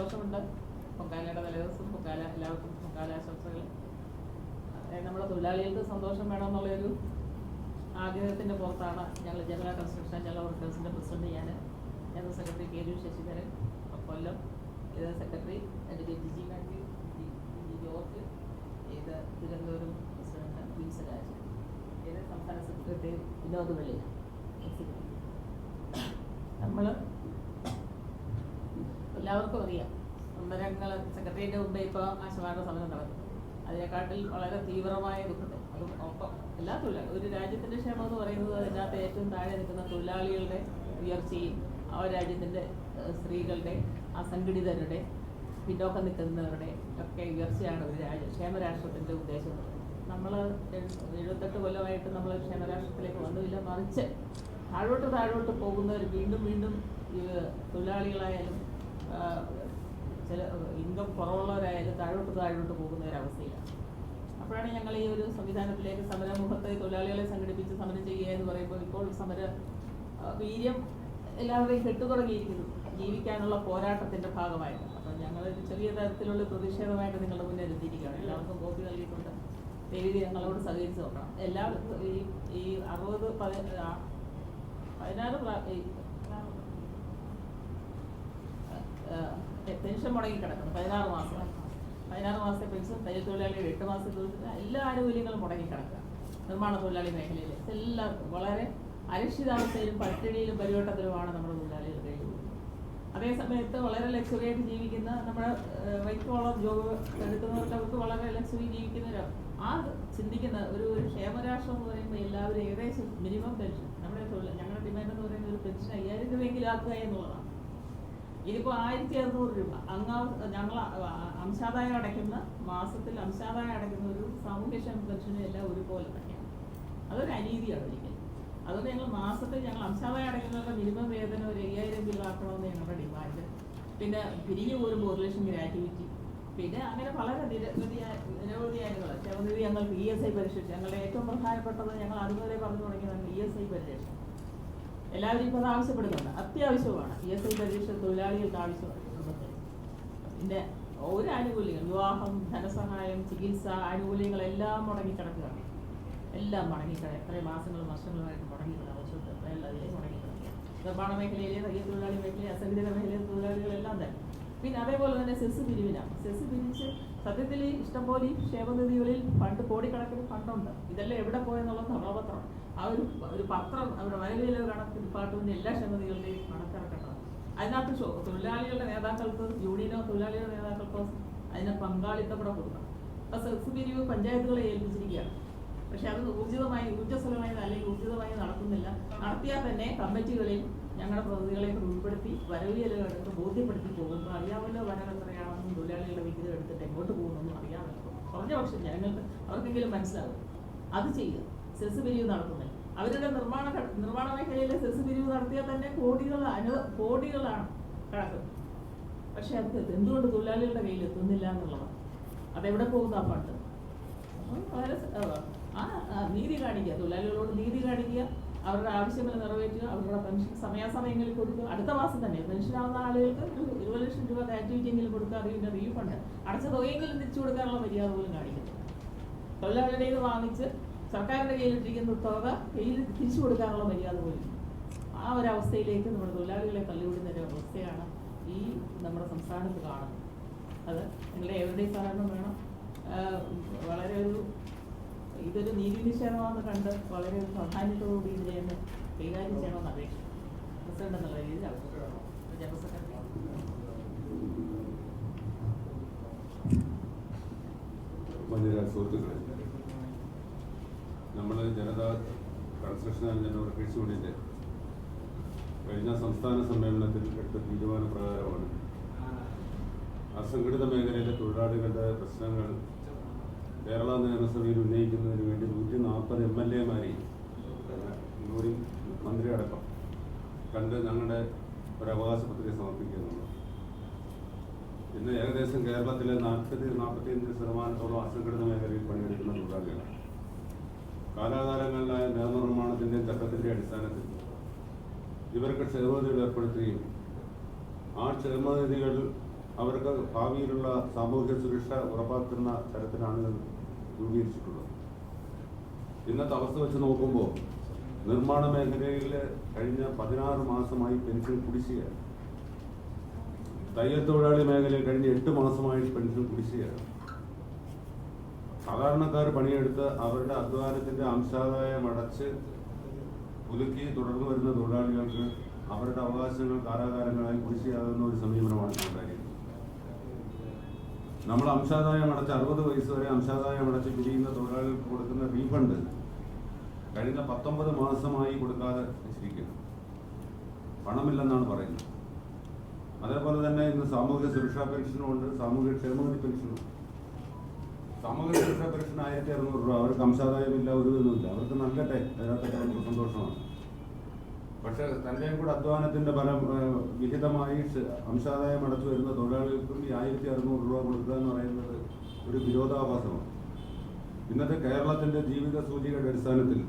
സന്തോഷമുണ്ട്. പൊങ്കാലയുടെ തലേദിവസം പൊങ്കാല എല്ലാവർക്കും പൊങ്കാല ആശംസകൾ. നമ്മുടെ തൊഴിലാളികൾക്ക് സന്തോഷം വേണമെന്നുള്ളൊരു ആഗ്രഹത്തിന്റെ പുറത്താണ് ഞങ്ങൾ ജനറൽ കൺസ്ട്രക്ഷൻ ജനറൽ വർക്കേഴ്സിന്റെ പ്രസിഡന്റ് ഞാൻ ജനറൽ സെക്രട്ടറി കെ ജു ശശിധരൻ കൊല്ലം ഇത് secretary advocate Jiji Mathew G- George ഇത് തിരുവനന്തപുരം പ്രസിഡന്റ് വിൻസരാജ് ഇത് സംസ്ഥാന സെക്രട്ടറി വിനോദ് വലിയ നമ്മൾ എല്ലാവർക്കും അറിയാം. സമരങ്ങൾ സെക്രട്ടറിയുടെ മുമ്പേ ഇപ്പോൾ ആശമാരുടെ സമരം നടക്കും അതിനെക്കാട്ടിൽ വളരെ തീവ്രമായ ദുഃഖത്തെ അതും ഒപ്പം എല്ലാ തൊഴിലാളി ഒരു രാജ്യത്തിന്റെ ക്ഷേമം എന്ന് പറയുന്നത് അതിനകത്ത് ഏറ്റവും താഴെ നിൽക്കുന്ന തൊഴിലാളികളുടെ ഉയർച്ചയും ആ രാജ്യത്തിന്റെ സ്ത്രീകളുടെ അസംഘടിതരുടെ പിന്നോക്കം നിൽക്കുന്നവരുടെ ഒക്കെ ഉയർച്ചയാണ് ഒരു രാജ്യ ക്ഷേമരാഷ്ട്രത്തിന്റെ ഉദ്ദേശം നമ്മൾ എഴുപത്തെട്ട് കൊല്ലമായിട്ട് നമ്മൾ ക്ഷേമരാഷ്ട്രത്തിലേക്ക് വന്നില്ല മറിച്ച് താഴോട്ട് താഴോട്ട് പോകുന്നവർ വീണ്ടും വീണ്ടും തൊഴിലാളികളായാലും ചില ഇൻകം കുറവുള്ളവരായാലും താഴോട്ട് താഴോട്ട് പോകുന്ന ഒരവസ്ഥയിലാണ് അപ്പോഴാണ് ഞങ്ങൾ ഈ ഒരു സംവിധാനത്തിലേക്ക് സമരമുഖത്തെ തൊഴിലാളികളെ സംഘടിപ്പിച്ച് സമരം ചെയ്യുക എന്ന് പറയുമ്പോൾ ഇപ്പോൾ സമര വീര്യം എല്ലാവരെയും കെട്ടുതുടങ്ങിയിരിക്കുന്നു. ജീവിക്കാനുള്ള പോരാട്ടത്തിന്റെ ഭാഗമായിട്ട് അപ്പം ഞങ്ങൾ ഒരു ചെറിയ തരത്തിലുള്ള പ്രതിഷേധമായിട്ട് നിങ്ങളുടെ മുന്നിൽ എത്തിയിരിക്കുകയാണ്. എല്ലാവർക്കും കോപ്പി നൽകിയിട്ടുണ്ട്. ദയവ് ഞങ്ങളോട് സഹകരിച്ച് നോക്കണം. എല്ലാ ഈ ഈ അറുപത് പതിനാറ് പ്ര- ഈ പെൻഷൻ മുടങ്ങി കിടക്കുന്നു പതിനാറ് മാസം. പതിനാറ് മാസത്തെ പെൻഷൻ തയ്യൽ തൊഴിലാളിയുടെ എട്ട് മാസത്തെ എല്ലാ ആനുകൂല്യങ്ങളും മുടങ്ങി കിടക്കുക. നിർമ്മാണ തൊഴിലാളി മേഖലയിൽ എല്ലാം വളരെ അരക്ഷിതാവസ്ഥയിലും പട്ടിണിയിലും പരിവട്ടത്തിലുമാണ് നമ്മുടെ തൊഴിലാളികൾ കഴിയുന്നത്. അതേ സമയത്ത് വളരെ ലക്ഷറിയായിട്ട് ജീവിക്കുന്ന നമ്മുടെ വൈറ്റ് കോളർ ജോബ് എടുക്കുന്നവർക്ക് അവർക്ക് വളരെ ലക്ഷറി ജീവിക്കുന്നവരോ ആ ചിന്തിക്കുന്ന ഒരു ഒരു ക്ഷേമരാഷ്ട്രം എന്ന് പറയുമ്പോൾ എല്ലാവരും ഏകദേശം മിനിമം പെൻഷൻ നമ്മുടെ തൊഴിൽ ഞങ്ങളുടെ ഡിമാൻഡ് എന്ന് പറയുന്ന ഒരു പെൻഷൻ അയ്യായിരം രൂപയെങ്കിലും ആക്കുക എന്നുള്ളതാണ്. ഇതിപ്പോൾ ആയിരത്തി അറുന്നൂറ് രൂപ. അങ്ങ ഞങ്ങൾ അംശാദായം അടയ്ക്കുന്ന മാസത്തിൽ അംശാദായം അടയ്ക്കുന്ന ഒരു സാമൂഹ്യക്ഷേമ പെൻഷനും എല്ലാം ഒരുപോലെ തന്നെയാണ്. അതൊരു അനീതിയാണ് ഒരിക്കലും. അതുകൊണ്ട് ഞങ്ങൾ മാസത്തിൽ ഞങ്ങൾ അംശാദായം അടയ്ക്കുന്നവരുടെ മിനിമം വേതനം ഒരു അയ്യായിരം രൂപ ആക്കണമെന്ന് ഞങ്ങളുടെ ഡിമാൻഡ്. പിന്നെ പിരിഞ്ഞു പോരുമ്പോൾ ഒരു ലക്ഷം ഗ്രാറ്റുവിറ്റി. പിന്നെ അങ്ങനെ വളരെ നിരവധി ക്ഷേമനിധി ഞങ്ങൾ ഇ എസ് ഐ പരിരക്ഷ ഞങ്ങളുടെ ഏറ്റവും പ്രധാനപ്പെട്ടത് ഞങ്ങൾ അതുവരെ പറഞ്ഞു തുടങ്ങിയതാണ് ഇ എസ് ഐ പരിരക്ഷ. എല്ലാവരും ഇപ്പോൾ ആവശ്യപ്പെടുന്നുണ്ട് അത്യാവശ്യമാണ്. ഇ എസ് ഐ പരീക്ഷ തൊഴിലാളികൾക്ക് ആവശ്യമാണ്. പിന്നെ ഒരു ആനുകൂല്യങ്ങൾ വിവാഹം ധനസഹായം ചികിത്സ ആനുകൂല്യങ്ങളെല്ലാം മുടങ്ങിക്കിടക്കുകയാണ്. എല്ലാം മുടങ്ങിക്കിടക്കുക എത്രയും മാസങ്ങളും വർഷങ്ങളുമായിട്ട് മുടങ്ങിക്കിട വർഷത്തിൽ എത്രയല്ലാതെ മുടങ്ങിക്കിടക്കുക നിർമ്മാണ മേഖലയിലെ തയ്യൽ തൊഴിലാളി മേഖലയിലെ അസംഘടിത മേഖലയിലെ തൊഴിലാളികളെല്ലാം തന്നെ. പിന്നെ അതേപോലെ തന്നെ സെസ് പിരിവിനാണ്. സെസ് പിരിച്ച് സത്യത്തിൽ ഇഷ്ടംപോലെ ഈ ക്ഷേമനിധികളിൽ ഫണ്ട് കോടിക്കണക്കിന് ഫണ്ടുണ്ട്. ഇതെല്ലാം എവിടെ പോയെന്നുള്ള ധവളപത്രം ആ ഒരു ഒരു പത്രം അവരുടെ വരവിലെ കണക്ക് ഡിപ്പാർട്ട്മെന്റ് എല്ലാ ക്ഷേമനിധികളുടെയും കണക്കിറക്കേണ്ടത് അതിനകത്ത് തൊഴിലാളികളുടെ നേതാക്കൾക്ക് യൂണിയനോ തൊഴിലാളികളുടെ നേതാക്കൾക്കോ അതിനെ പങ്കാളിത്തം കൂടെ കൊടുക്കണം സെസ് പിരിവ് പഞ്ചായത്തുകളെ ഏൽപ്പിച്ചിരിക്കുകയാണ്. പക്ഷെ അത് ഊർജിതമായി ഊർജസ്വലമായി അല്ലെങ്കിൽ ഊർജിതമായി നടത്തുന്നില്ല നടത്തിയാൽ തന്നെ കമ്മിറ്റികളിൽ ഞങ്ങളുടെ പ്രതിനിധികളെ കൂടി ഉൾപ്പെടുത്തി വരവിയലുകൾ എടുത്ത് ബോധ്യപ്പെടുത്തി പോകുമ്പോൾ അറിയാമല്ലോ വരവ് എത്രയാണെന്നും തൊഴിലാളികളുടെ വിഹിതം എടുത്തിട്ട് എങ്ങോട്ട് പോകുമെന്നും അറിയാമല്ലോ. കുറഞ്ഞ പക്ഷം ജനങ്ങൾക്ക് അവർക്കെങ്കിലും മനസ്സിലാവും അത് ചെയ്യുക. സെസ് പിരിവ് നടത്തുന്നില്ല അവരുടെ നിർമ്മാണ നിർമ്മാണ മേഖലയിലെ സെസ് പിരിവ് നടത്തിയാൽ തന്നെ കോടികൾ അനു കോടികളാണ് കിടക്കുന്നത് പക്ഷെ അത് എന്തുകൊണ്ട് തൊഴിലാളികളുടെ കയ്യിൽ എത്തുന്നില്ല എന്നുള്ളതാണ്. അതെവിടെ പോകുന്ന ആ പണ്ട് വളരെ ആ നീതി കാണിക്കുക. തൊഴിലാളികളോട് നീതി കാണിക്കുക. അവരുടെ ആവശ്യങ്ങൾ നിറവേറ്റുക അവരുടെ പെൻഷൻ സമയാസമയങ്ങളിൽ കൊടുക്കുക. അടുത്ത മാസം തന്നെ പെൻഷനാവുന്ന ആളുകൾക്ക് ഇരുപത് ലക്ഷം രൂപ ഗ്രാറ്റുവിറ്റി എങ്കിലും കൊടുക്കുക അതിന്റെ റീഫണ്ട്. അടച്ച തുകയെങ്കിലും തിരിച്ചു കൊടുക്കാനുള്ള മര്യാദ പോലും കാണിക്കുന്നു. തൊഴിലാളിയുടെ ഇത് വാങ്ങിച്ച് സർക്കാരിന്റെ കയ്യിലിട്ടിരിക്കുന്ന തുക കയ്യിൽ തിരിച്ചു കൊടുക്കാനുള്ള മര്യാദ പോലും. ആ ഒരു അവസ്ഥയിലേക്ക് നമ്മുടെ തൊഴിലാളികളെ തള്ളിവിടുന്ന ഒരു അവസ്ഥയാണ് ഈ നമ്മുടെ സംസ്ഥാനത്ത് കാണുന്നത്. അത് നിങ്ങളുടെ എവരുടെയും സഹകരണം വേണം. വളരെ ഒരു ഇതൊരു നീതി നിഷേധമാണെന്ന് കണ്ട് വളരെ പ്രാധാന്യത്തോടുകൂടി ഇതിനെ കൈകാര്യം ചെയ്യണമെന്ന് അപേക്ഷിക്കും പ്രസിഡന്റ് എന്നുള്ള രീതിയിൽ സുഹൃത്തുക്കളെ നമ്മൾ ജനതാ കൺസ്ട്രക്ഷൻ ആൻഡ് കഴിഞ്ഞ സംസ്ഥാന സമ്മേളനത്തിൽ എടുത്ത തീരുമാനപ്രകാരമാണ് അസംഘടിത മേഖലയിലെ തൊഴിലാളികളുടെ പ്രശ്നങ്ങൾ കേരള നിയമസഭയിൽ ഉന്നയിക്കുന്നതിന് വേണ്ടി നൂറ്റി നാൽപ്പത് എം എൽ എമാരെയും ഇൻക്ലൂഡിംഗ് മന്ത്രി അടക്കം കണ്ട് ഞങ്ങളുടെ ഒരു അവകാശ പത്രിക സമർപ്പിക്കുന്നുണ്ട്. ഇന്ന് ഏകദേശം കേരളത്തിലെ നാൽപ്പത്തി നാൽപ്പത്തിയഞ്ച് ശതമാനത്തോളം അസംഘടിത മേഖലയിൽ പണിയെടുക്കുന്ന തൊഴിലാളികളാണ്. കാലാകാലങ്ങളിലായ നിയമനിർമ്മാണത്തിന്റെയും ചട്ടത്തിന്റെ അടിസ്ഥാനത്തിൽ ഇവർക്ക് ക്ഷേമനിധികൾ ഏർപ്പെടുത്തുകയും ആ ക്ഷേമനിധികൾ അവർക്ക് ഭാവിയിലുള്ള സാമൂഹ്യ സുരക്ഷ ഉറപ്പാക്കുന്ന തരത്തിലാണ് രൂപീകരിച്ചിട്ടുള്ളത്. ഇന്നത്തെ അവസ്ഥ വെച്ച് നോക്കുമ്പോൾ നിർമ്മാണ മേഖലയിൽ കഴിഞ്ഞ പതിനാറ് മാസമായി പെൻഷൻ കുടിശ്ശികയാണ്. തയ്യൽ തൊഴിലാളി മേഖലയിൽ കഴിഞ്ഞ എട്ട് മാസമായി പെൻഷൻ കുടിശ്ശികയാണ്. സാധാരണക്കാർ പണിയെടുത്ത് അവരുടെ അധ്വാനത്തിന്റെ അംശാദായം അടച്ച് പുതുക്കി തുടർന്നു വരുന്ന തൊഴിലാളികൾക്ക് അവരുടെ അവകാശങ്ങൾ കാലാകാലങ്ങളായി കുടിശ്ശിയാകുന്ന ഒരു സമീപനമാണ് ഉണ്ടായിരിക്കുന്നത് നമ്മൾ അംശാദായം അടച്ച് അറുപത് വയസ്സ് വരെ അംശാദായം അടച്ച് പിരിയുന്ന തൊഴിലാളികൾക്ക് കൊടുക്കുന്ന റീഫണ്ട് കഴിഞ്ഞ പത്തൊമ്പത് മാസമായി കൊടുക്കാതെ വെച്ചിരിക്കുന്നു പണമില്ലെന്നാണ് പറയുന്നത്. അതേപോലെ തന്നെ ഇന്ന് സാമൂഹിക സുരക്ഷാ പെൻഷനും ഉണ്ട് സാമൂഹിക ക്ഷേമനിധി പെൻഷനും. സാമൂഹിക സുരക്ഷാ പെൻഷൻ ആയിരത്തി അറുന്നൂറ് രൂപ. അവർക്ക് അംശാദായമില്ല ഒരു ഇതുമില്ല. അവർക്ക് നൽകട്ടെ അതിനകത്തൊക്കെ സന്തോഷമാണ്. പക്ഷെ തന്റെയും കൂടെ അധ്വാനത്തിന്റെ ഫലം വിഹിതമായി അംശാദായം അടച്ചു വരുന്ന തൊഴിലാളികൾക്കും ഈ ആയിരത്തി അറുന്നൂറ് രൂപ കൊടുക്കുക എന്ന് പറയുന്നത് ഒരു വിരോധാഭാസമാണ്. ഇന്നത്തെ കേരളത്തിന്റെ ജീവിത സൂചികയുടെ അടിസ്ഥാനത്തിൽ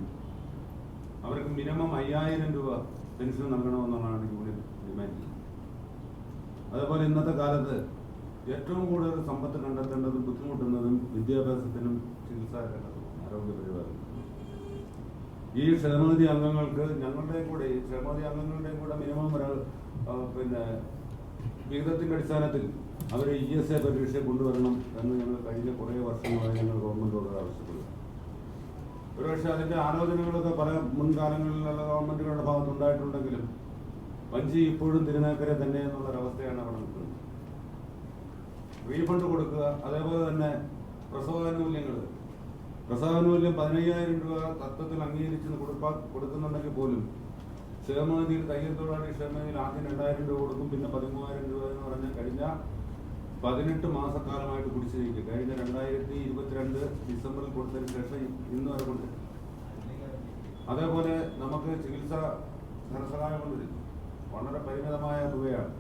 അവർക്ക് മിനിമം അയ്യായിരം രൂപ പെൻഷൻ നൽകണമെന്നുള്ളതാണ് യൂണിയൻ ഡിമാൻഡ്. അതേപോലെ ഇന്നത്തെ കാലത്ത് ഏറ്റവും കൂടുതൽ സമ്പത്ത് കണ്ടെത്തേണ്ടതും ബുദ്ധിമുട്ടുന്നതും വിദ്യാഭ്യാസത്തിനും ചികിത്സാ രംഗത്തും ആരോഗ്യ പരിപാലനം. ഈ ക്ഷേമനിധി അംഗങ്ങൾക്ക് ഞങ്ങളുടെയും കൂടെ ഈ ക്ഷേമനിധി അംഗങ്ങളുടെയും കൂടെ മിനിമം ഒരാൾ പിന്നെ വിഹിതത്തിന്റെ അടിസ്ഥാനത്തിൽ അവരെ ഇ എസ് എ പരീക്ഷ കൊണ്ടുവരണം എന്ന് ഞങ്ങൾ കഴിഞ്ഞ കുറേ വർഷങ്ങളായി ഞങ്ങൾ ഗവൺമെന്റിനോട് ആവശ്യപ്പെടുക ഒരുപക്ഷെ അതിന്റെ ആലോചനകളൊക്കെ പല മുൻകാലങ്ങളിലുള്ള ഗവൺമെന്റുകളുടെ ഭാഗത്ത് ഉണ്ടായിട്ടുണ്ടെങ്കിലും വഞ്ചി ഇപ്പോഴും തിരുനേക്കരെ തന്നെ എന്നുള്ളൊരവസ്ഥയാണ് അവിടെ നിൽക്കുന്നത്. റീഫണ്ട് കൊടുക്കുക അതേപോലെ തന്നെ പ്രസവാനുകൂല്യങ്ങൾ പ്രസവാനുകൂല്യം പതിനയ്യായിരം രൂപ തത്വത്തിൽ അംഗീകരിച്ച് കൊടുപ്പാ കൊടുക്കുന്നുണ്ടെങ്കിൽ പോലും ക്ഷേമനിധിയിൽ തയ്യൽ തൊഴിലാളി ക്ഷേമനിധിയിൽ ആദ്യം രണ്ടായിരം രൂപ കൊടുക്കും പിന്നെ പതിമൂവായിരം രൂപ എന്ന് പറഞ്ഞ കഴിഞ്ഞ പതിനെട്ട് മാസക്കാലമായിട്ട് കുടിശ്ശിരിക്കും കഴിഞ്ഞ രണ്ടായിരത്തി ഇരുപത്തിരണ്ട് ഡിസംബറിൽ കൊടുത്തതിന് ശേഷം ഇന്ന് വരെ കൊണ്ട് അതേപോലെ നമുക്ക് ചികിത്സ ധനസഹായമുണ്ട് വളരെ പരിമിതമായ തുകയാണ്.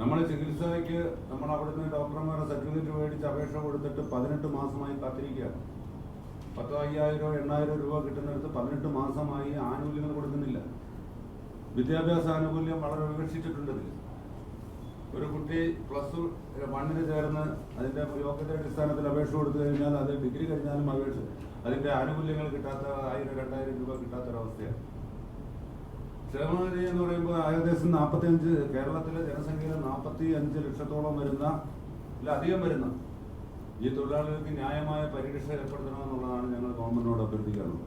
നമ്മൾ ചികിത്സയ്ക്ക് നമ്മൾ അവിടുന്ന് ഡോക്ടർമാരുടെ സർട്ടിഫിക്കറ്റ് മേടിച്ച് അപേക്ഷ കൊടുത്തിട്ട് പതിനെട്ട് മാസമായി കാത്തിരിക്കുകയാണ്. പത്തോ അയ്യായിരോ എണ്ണായിരോ രൂപ കിട്ടുന്നിടത്ത് പതിനെട്ട് മാസമായി ആനുകൂല്യങ്ങൾ കൊടുക്കുന്നില്ല. വിദ്യാഭ്യാസ ആനുകൂല്യം വളരെ വിവക്ഷിച്ചിട്ടുണ്ട് ഒരു കുട്ടി പ്ലസ് ടു വണ്ണിന് ചേർന്ന് അതിന്റെ യോഗ്യത അടിസ്ഥാനത്തിൽ അപേക്ഷ കൊടുത്തു കഴിഞ്ഞാൽ അത് ഡിഗ്രി കഴിഞ്ഞാലും അപേക്ഷ അതിന്റെ ആനുകൂല്യങ്ങൾ കിട്ടാത്ത ആയിരം രണ്ടായിരം രൂപ കിട്ടാത്തൊരവസ്ഥയാണ്. ക്ഷേമനിധി എന്ന് പറയുമ്പോൾ ഏകദേശം നാൽപ്പത്തി അഞ്ച് കേരളത്തിലെ ജനസംഖ്യയിൽ നാൽപ്പത്തി അഞ്ച് ലക്ഷത്തോളം വരുന്ന അല്ല അധികം വരുന്ന ഈ തൊഴിലാളികൾക്ക് ന്യായമായ പരിരക്ഷ ഏർപ്പെടുത്തണമെന്നുള്ളതാണ് ഞങ്ങൾ ഗവൺമെന്റിനോട് അഭ്യർത്ഥിക്കാറുള്ളത്.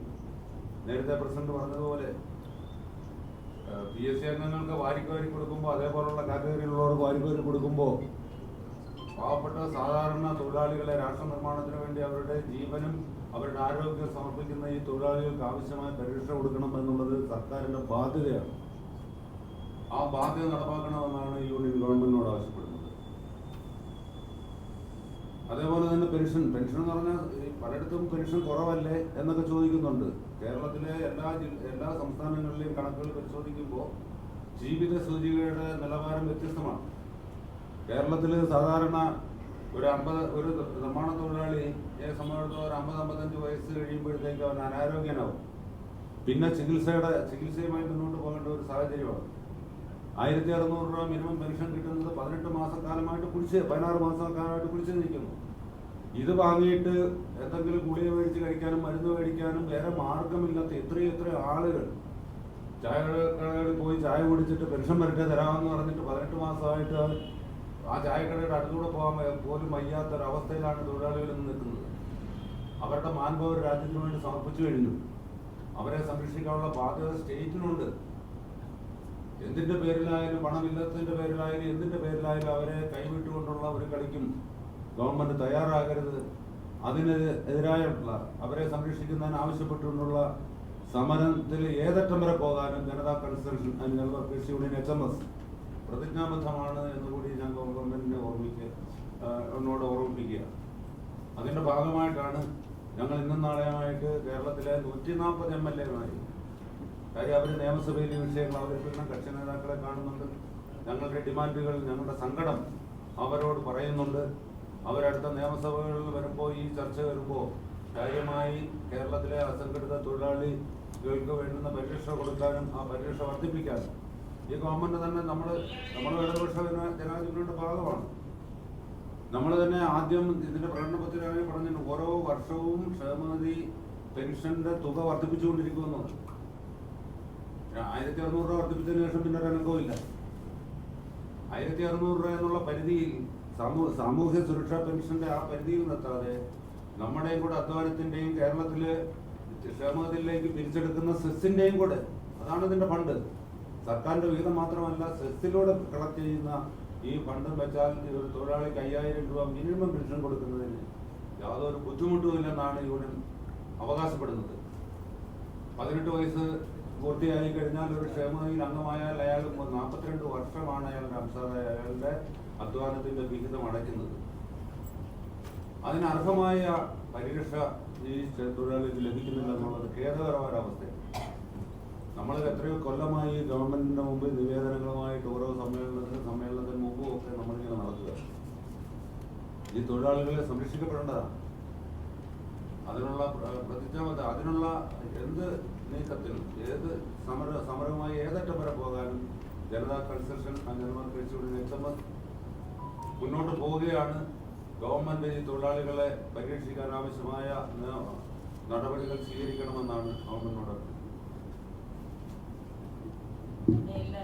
നേരത്തെ പ്രസിഡന്റ് പറഞ്ഞതുപോലെ പി എസ് സി അംഗങ്ങൾക്ക് വാരിക്കോരി കൊടുക്കുമ്പോൾ അതേപോലുള്ള കാറ്റഗറിയിലുള്ളവർക്ക് വാരിക്കോരി കൊടുക്കുമ്പോൾ പാവപ്പെട്ട സാധാരണ തൊഴിലാളികളെ രാഷ്ട്ര നിർമ്മാണത്തിന് വേണ്ടി അവരുടെ ജീവനും അവരുടെ ആരോഗ്യം സമർപ്പിക്കുന്ന ഈ തൊഴിലാളികൾക്ക് ആവശ്യമായ പരിരക്ഷ കൊടുക്കണം എന്നുള്ളത് സർക്കാരിന്റെ ബാധ്യതയാണ്. ആ ബാധ്യത നടപ്പാക്കണമെന്നാണ് യൂണിയൻ ഗവൺമെന്റിനോട് ആവശ്യപ്പെടുന്നത്. അതേപോലെ തന്നെ പെൻഷൻ. പെൻഷൻ എന്ന് പറഞ്ഞാൽ പലയിടത്തും പെൻഷൻ കുറവല്ലേ എന്നൊക്കെ ചോദിക്കുന്നുണ്ട്. കേരളത്തിലെ എല്ലാ എല്ലാ സംസ്ഥാനങ്ങളിലെയും കണക്കുകൾ പരിശോധിക്കുമ്പോൾ ജീവിത സൂചികയുടെ നിലവാരം വ്യത്യസ്തമാണ്. കേരളത്തിൽ സാധാരണ ഒരു അമ്പത് ഒരു നിർമ്മാണ തൊഴിലാളിയെ സംബന്ധിച്ചിടത്തോളം ഒരു അമ്പത് അമ്പത്തഞ്ച് വയസ്സ് കഴിയുമ്പോഴത്തേക്ക് അവൻ അനാരോഗ്യനാവും. പിന്നെ ചികിത്സയുടെ ചികിത്സയുമായി മുന്നോട്ട് പോകേണ്ട ഒരു സാഹചര്യമാണ്. ആയിരത്തി അറുന്നൂറ് രൂപ മിനിമം പെൻഷൻ കിട്ടുന്നത് പതിനെട്ട് മാസക്കാലമായിട്ട് കുടിച്ച് പതിനാറ് മാസക്കാലമായിട്ട് കുടിച്ച് നിൽക്കുന്നു. ഇത് വാങ്ങിയിട്ട് എന്തെങ്കിലും ഗുളിക മേടിച്ച് കഴിക്കാനും മരുന്ന് മേടിക്കാനും വേറെ മാർഗമില്ലാത്ത എത്രയും എത്ര ആളുകൾ ചായ കടകളിൽ പോയി ചായ കുടിച്ചിട്ട് പെൻഷൻ വരട്ടെ തരാമെന്ന് പറഞ്ഞിട്ട് പതിനെട്ട് മാസമായിട്ട് ആ ചായക്കടയുടെ അടുത്തൂടെ പോകാൻ പോലും വയ്യാത്ത ഒരവസ്ഥയിലാണ് തൊഴിലാളികൾ നിൽക്കുന്നത്. അവരുടെ മാൻപവർ രാജ്യത്തിന് വേണ്ടി സമർപ്പിച്ചു കഴിഞ്ഞു. അവരെ സംരക്ഷിക്കാനുള്ള ബാധ്യത സ്റ്റേറ്റിനുണ്ട്. എന്തിന്റെ പേരിലായാലും പണമില്ലാത്തതിന്റെ പേരിലായാലും എന്തിന്റെ പേരിലായാലും അവരെ കൈവിട്ടുകൊണ്ടുള്ള ഒരു കളിക്കും ഗവൺമെന്റ് തയ്യാറാകരുത്. അതിനെതിരായിട്ടുള്ള അവരെ സംരക്ഷിക്കുന്നതിന് ആവശ്യപ്പെട്ടുകൊണ്ടുള്ള സമരത്തിൽ ഏതറ്റം വരെ പോകാനും Janata construction and workers union H M S പ്രതിജ്ഞാബദ്ധമാണ് എന്നുകൂടി ഞാൻ ഗവൺമെന്റിനെ ഓർമ്മിക്കുക എന്നോട് ഓർമ്മിപ്പിക്കുക. അതിന്റെ ഭാഗമായിട്ടാണ് ഞങ്ങൾ ഇന്നും നാളെയുമായിട്ട് കേരളത്തിലെ നൂറ്റി നാൽപ്പത് എം എൽ എമാരി കാര്യം അവർ നിയമസഭയിൽ ഈ വിഷയങ്ങൾ അവതരിപ്പിക്കുന്ന കക്ഷി നേതാക്കളെ കാണുന്നുണ്ട്. ഞങ്ങളുടെ ഡിമാൻഡുകൾ ഞങ്ങളുടെ സങ്കടം അവരോട് പറയുന്നുണ്ട്. അവരടുത്ത നിയമസഭകളിൽ വരുമ്പോൾ ഈ ചർച്ച വരുമ്പോൾ കാര്യമായി കേരളത്തിലെ അസംഘടിത തൊഴിലാളികൾക്ക് വേണ്ടുന്ന പരിരക്ഷ കൊടുക്കാനും ആ പരിരക്ഷ വർദ്ധിപ്പിക്കാനും. ഈ ഗവൺമെന്റ് തന്നെ നമ്മൾ നമ്മൾ ഇടതുപക്ഷ ജനാധിപത്യങ്ങളുടെ ഭാഗമാണ്. നമ്മൾ തന്നെ ആദ്യം ഇതിന്റെ പ്രകടന പത്രികയാണെങ്കിൽ പറഞ്ഞിട്ടുണ്ട്. ഓരോ വർഷവും ക്ഷേമനിധി പെൻഷന്റെ തുക വർദ്ധിപ്പിച്ചുകൊണ്ടിരിക്കുമെന്ന് ആയിരത്തി അറുന്നൂറ് രൂപ വർദ്ധിപ്പിച്ചതിന് ശേഷം പിന്നെ ഒരു അനക്കവും ഇല്ല ആയിരത്തി അറുന്നൂറ് രൂപ എന്നുള്ള പരിധിയിൽ സമൂഹ സാമൂഹ്യ സുരക്ഷാ പെൻഷന്റെ ആ പരിധിയിൽ നിർത്താതെ നമ്മുടെയും കൂടെ അധ്വാനത്തിന്റെയും കേരളത്തിൽ ക്ഷേമത്തിലേക്ക് പിരിച്ചെടുക്കുന്ന സെസ്സിന്റെയും കൂടെ അതാണ് ഇതിന്റെ ഫണ്ട്. സർക്കാരിന്റെ വിഹിതം മാത്രമല്ല സെസ്സിലൂടെ കളക്ട് ചെയ്യുന്ന ഈ ഫണ്ട് വെച്ചാൽ ഒരു തൊഴിലാളിക്ക് അയ്യായിരം രൂപ മിനിമം പെൻഷൻ കൊടുക്കുന്നതിന് യാതൊരു ബുദ്ധിമുട്ടും ഇല്ലെന്നാണ് യൂണിയൻ അവകാശപ്പെടുന്നത്. പതിനെട്ട് വയസ്സ് പൂർത്തിയായി കഴിഞ്ഞാൽ ഒരു ക്ഷേമനിധിയിൽ അംഗമായാൽ അയാൾ നാൽപ്പത്തിരണ്ട് വർഷമാണ് അയാളുടെ അംശാദായ അയാളുടെ അധ്വാനത്തിന്റെ വിഹിതം അടയ്ക്കുന്നത്. അതിനർഹമായ പരിരക്ഷ ഈ തൊഴിലാളിക്ക് ലഭിക്കുന്നില്ല എന്നുള്ളത് ഖേദകരമായ ഒരവസ്ഥയാണ് നമ്മൾ എത്രയോ കൊല്ലമായി ഗവൺമെന്റിന്റെ മുമ്പിൽ നിവേദനങ്ങളുമായിട്ട് ഓരോ സമ്മേളനത്തിന് സമ്മേളനത്തിന് മുമ്പും ഒക്കെ നമ്മളിങ്ങനെ നടക്കുക. ഈ തൊഴിലാളികളെ സംരക്ഷിക്കപ്പെടേണ്ടതാണ്. അതിനുള്ള പ്ര- പ്രതിജ്ഞാബദ്ധ അതിനുള്ള എന്ത് നീക്കത്തിനും ഏത് സമര സമരവുമായി ഏതറ്റം വരെ പോകാനും ജനതാ കൺസൾഷൻ ജനറൽ കഴിച്ചുകൊണ്ട് എച്ച് എം മുന്നോട്ട് പോവുകയാണ്. ഗവൺമെന്റ് ഈ തൊഴിലാളികളെ പരിരക്ഷിക്കാൻ ആവശ്യമായ നടപടികൾ സ്വീകരിക്കണമെന്നാണ് ഗവൺമെന്റിനോട് ഇല്ല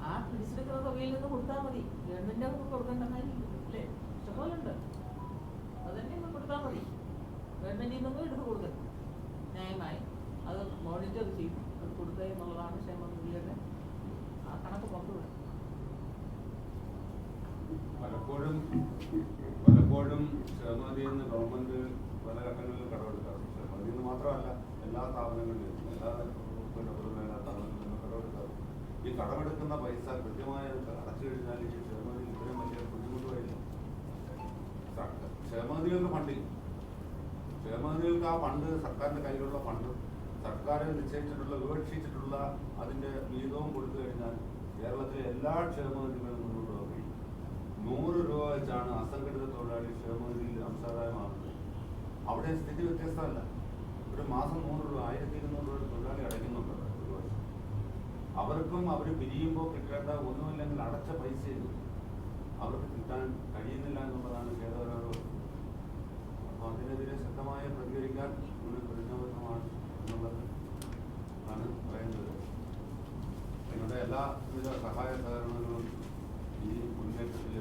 ആ പിടിച്ചെടുക്കുന്ന തുകയിൽ നിന്ന് കൊടുത്താൽ മതി. ഗവൺമെന്റ് അവർക്ക് കൊടുക്കേണ്ട കാര്യം അല്ലേ ഇഷ്ടംപോലെ ഉണ്ട് അത് തന്നെ ഒന്ന് കൊടുത്താൽ മതി. ഗവൺമെന്റിൽ നിന്നൊന്നും എടുത്ത് കൊടുക്കരുത്. ന്യായമായി അത് മോണിറ്റർ ചെയ്യും. അത് കൊടുക്കുക എന്നുള്ളതാണ് ക്ഷേമനിധിയുടെ ആ കണക്ക് വരും പലപ്പോഴും പലപ്പോഴും ക്ഷേമനിധി എന്ന് ഗവൺമെന്റ് പല ഘട്ടങ്ങളിൽ കടമെടുക്കാറുണ്ട് ക്ഷേമനിധി എന്ന് മാത്രമല്ല എല്ലാ സ്ഥാപനങ്ങളിലും എല്ലാ സ്ഥാപനങ്ങളിലും നിന്നും കടമെടുക്കാറുണ്ട് ഈ കടമെടുക്കുന്ന പൈസ കൃത്യമായി അടച്ചു കഴിഞ്ഞാൽ ഈ ക്ഷേമനിധി ഇത്രയും വലിയ ബുദ്ധിമുട്ട് വരില്ല ക്ഷേമനിധികൾക്ക് ഫണ്ടില്ല ക്ഷേമനിധികൾക്ക് ആ ഫണ്ട് സർക്കാരിന്റെ കയ്യിലുള്ള ഫണ്ട് സർക്കാർ നിശ്ചയിച്ചിട്ടുള്ള വിവക്ഷിച്ചിട്ടുള്ള അതിന്റെ വിഹിതവും കൊടുത്തു കഴിഞ്ഞാൽ കേരളത്തിലെ എല്ലാ ക്ഷേമനിധികളും മുന്നോട്ട് പോകാൻ കഴിയും നൂറ് രൂപ വെച്ചാണ് അസംഘടിത തൊഴിലാളി ക്ഷേമനിധിയിൽ അംശാദായമാകുന്നത്. അവിടെ സ്ഥിതി വ്യത്യസ്തമല്ല. ഒരു മാസം നൂറ് രൂപ ആയിരത്തി ഇരുന്നൂറ് രൂപ തൊഴിലാളി അടയ്ക്കുന്നുണ്ട് അവർക്കും അവർ പിരിയുമ്പോൾ കിട്ടേണ്ട ഒന്നുമില്ലെങ്കിൽ അടച്ച പൈസയും അവർക്ക് കിട്ടാൻ കഴിയുന്നില്ല എന്നുള്ളതാണ് ഖേദകരമായ. അപ്പോൾ അതിനെതിരെ ശക്തമായി പ്രതികരിക്കാൻ ഒരു പ്രതിജ്ഞാബദ്ധമാണ് എന്നുള്ളത് ആണ് പറയുന്നത് നിങ്ങളുടെ എല്ലാവിധ സഹായ സഹകരണങ്ങളും ഈ മുന്നേറ്റത്തിൽ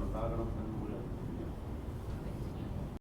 ഉണ്ടാകണം എന്ന്